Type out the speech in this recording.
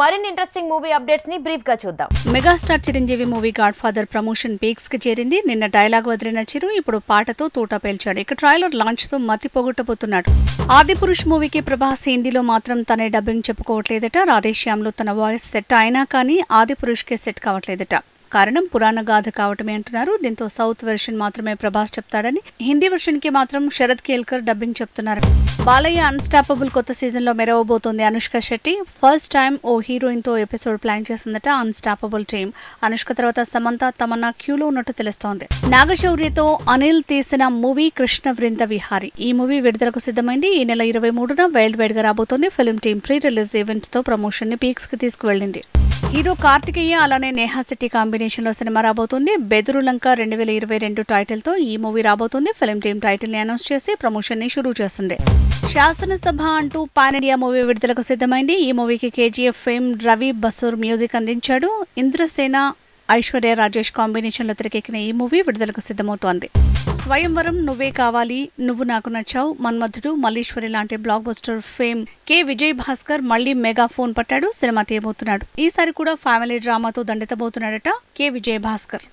మరిన్ని interesting movie అప్డేట్స్ని బ్రీఫ్గా చూద్దాం. Megastar Chiranjeevi movie godfather promotion పీక్స్కి చేరింది. నిన్న డైలాగ్ వదిలిన చిరు ఇప్పుడు పాటతో తూట పేల్చాడు. ఇక ట్రైలర్ లాంచ్తో మతి పోగొట్టబోతున్నాడు. ఆదిపురుష్ మూవీకి ప్రభాస్ హిందీలో మాత్రం తనే డబ్బింగ్ చెప్పుకోవట్లేదట. రాధేశ్యామ్లో తన వాయిస్ సెట్ అయినా కానీ ఆదిపురుష్కి సెట్ కావట్లేదట. కారణం పురాణ గాథ కావటమే అంటున్నారు. దీంతో సౌత్ వెర్షన్ మాత్రమే ప్రభాస్ చెప్తాడని హిందీ వెర్షన్కి మాత్రం శరత్ కేల్కర్ డబ్బింగ్ చెప్తున్నారు. బాలయ్య అన్స్టాపబుల్ కొత్త సీజన్లో మెరవబోతోంది అనుష్క శెట్టి. ఫస్ట్ టైం ఓ హీరోయిన్తో ఎపిసోడ్ ప్లాన్ చేసిందట అన్స్టాపబుల్ టీమ్ అనుష్క తర్వాత సమంత తమన్నా క్యూలో ఉన్నట్టు తెలుస్తోంది. నాగశౌర్యతో అనిల్ తీసిన మూవీ కృష్ణ వృంద విహారి. ఈ మూవీ విడుదలకు సిద్ధమైంది. ఈ నెల ఇరవై మూడున వైల్డ్ వైడ్గా రాబోతోంది. ఫిల్మ్ టీమ్ ప్రీ రిలీజ్ ఈవెంట్తో ప్రమోషన్ని పీక్స్కి తీసుకువెళ్ళింది. హీరో కార్తికేయ అలానే నేహా శెట్టి కాంబినేషన్లో సినిమా రాబోతుంది. బెదురులంక రెండు వేల ఇరవై రెండు టైటిల్తో ఈ మూవీ రాబోతుంది. ఫిల్మ్ టీమ్ టైటిల్ని అనౌన్స్ చేసి ప్రమోషన్ని షురూ చేస్తుంది. శాసనసభ అంటూ పాన్ ఇండియా మూవీ విడుదలకు సిద్ధమైంది. ఈ మూవీకి K G F fame Ravi Basrur music అందించాడు. ఇంద్రసేన ఐశ్వర్య రాజేష్ కాంబినేషన్లో తెరకెక్కిన ఈ మూవీ విడుదలకు సిద్ధమవుతోంది. స్వయంవరం నువ్వే కావాలి నువ్వు నాకు నచ్చావు మన్మధుడు మల్లీశ్వరి లాంటి blockbuster fame K. Vijay Bhaskar మళ్ళీ మెగా ఫోన్ పట్టాడు సినిమా తీయబోతున్నాడు. ఈసారి కూడా ఫ్యామిలీ డ్రామాతో దండెత్తబోతున్నాడట కె. విజయ్ భాస్కర్